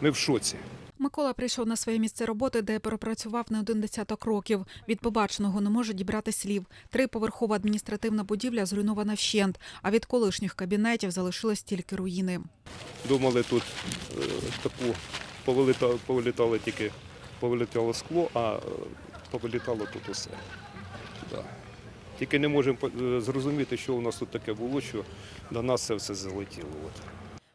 Ми в шоці. Микола прийшов на своє місце роботи, де пропрацював не один десяток років. Від побаченого не може дібрати слів. Триповерхова адміністративна будівля зруйнована вщент, а від колишніх кабінетів залишились тільки руїни. Думали тут е, таку повилітало, повилітало тільки повилітало скло, а е, повилітало тут усе. Да. Тільки не можемо е, зрозуміти, що у нас тут таке було, що до нас це все залетіло. От.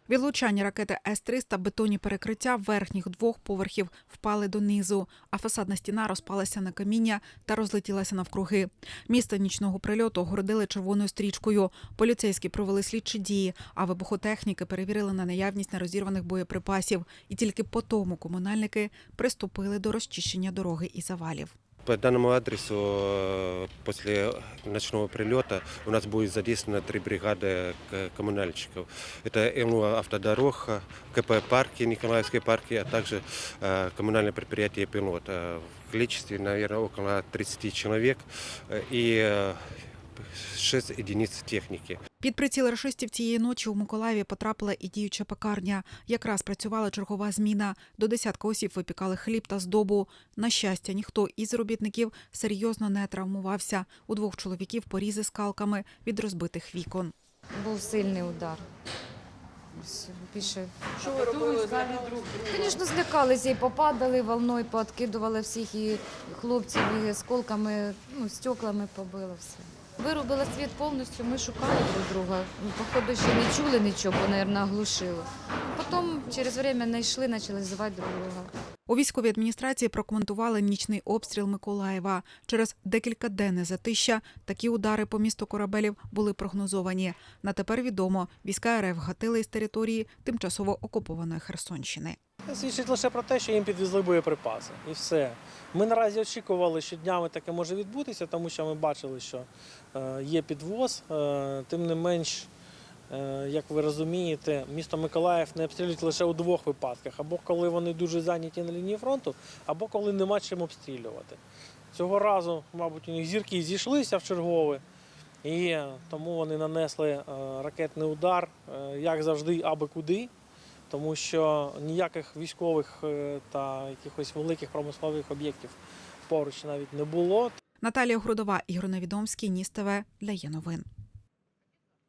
Від влучання ракети С-300 бетонні перекриття верхніх двох поверхів впали донизу, а фасадна стіна розпалася на каміння та розлетілася навкруги. Місто нічного прильоту огородили червоною стрічкою. Поліцейські провели слідчі дії, а вибухотехніки перевірили на наявність нерозірваних боєприпасів. І тільки по тому комунальники приступили до розчищення дороги і завалів. По данному адресу э, после ночного прилета у нас будет задействовано три бригады к- коммунальщиков. Это МУ «Автодорог», КП «Парки», Николаевские парки, а также э, коммунальное предприятие «Пилот». Э, В количестве, наверное, около 30 человек э, и э, 6 единиц техники. Під приціл рашистів цієї ночі у Миколаєві потрапила і діюча пекарня. Якраз працювала чергова зміна. До десятка осіб випікали хліб та здобу. На щастя, ніхто із робітників серйозно не травмувався. У двох чоловіків порізи скалками від розбитих вікон. Був сильний удар. Більше. Що ви робили? Звісно, злякалися і попадали волною, пооткидували всіх і хлопців, і осколками, ну, стеклами побило все. Вирубила світ повністю, ми шукали друг друга. Ну, Походу, ще не чули нічого, бо, мабуть, оглушило. Потім через время знайшли, почали звати друг друга. У військовій адміністрації прокоментували нічний обстріл Миколаєва. Через декількаденне затища такі удари по місту корабелів були прогнозовані. На тепер відомо, війська РФ гатили із території тимчасово окупованої Херсонщини. Це свідчить лише про те, що їм підвезли боєприпаси. І все. Ми наразі очікували, що днями таке може відбутися, тому що ми бачили, що е, є підвоз. Е, Тим не менш, е, як ви розумієте, місто Миколаїв не обстрілюють лише у двох випадках: або коли вони дуже зайняті на лінії фронту, або коли нема чим обстрілювати. Цього разу, мабуть, у них зірки зійшлися в чергове. І тому вони нанесли ракетний удар, як завжди, аби куди тому що ніяких військових е, та якихось великих промислових об'єктів поруч навіть не було. Наталія Грудова, Ігор Невідомський, Ніс ТВ для є новин.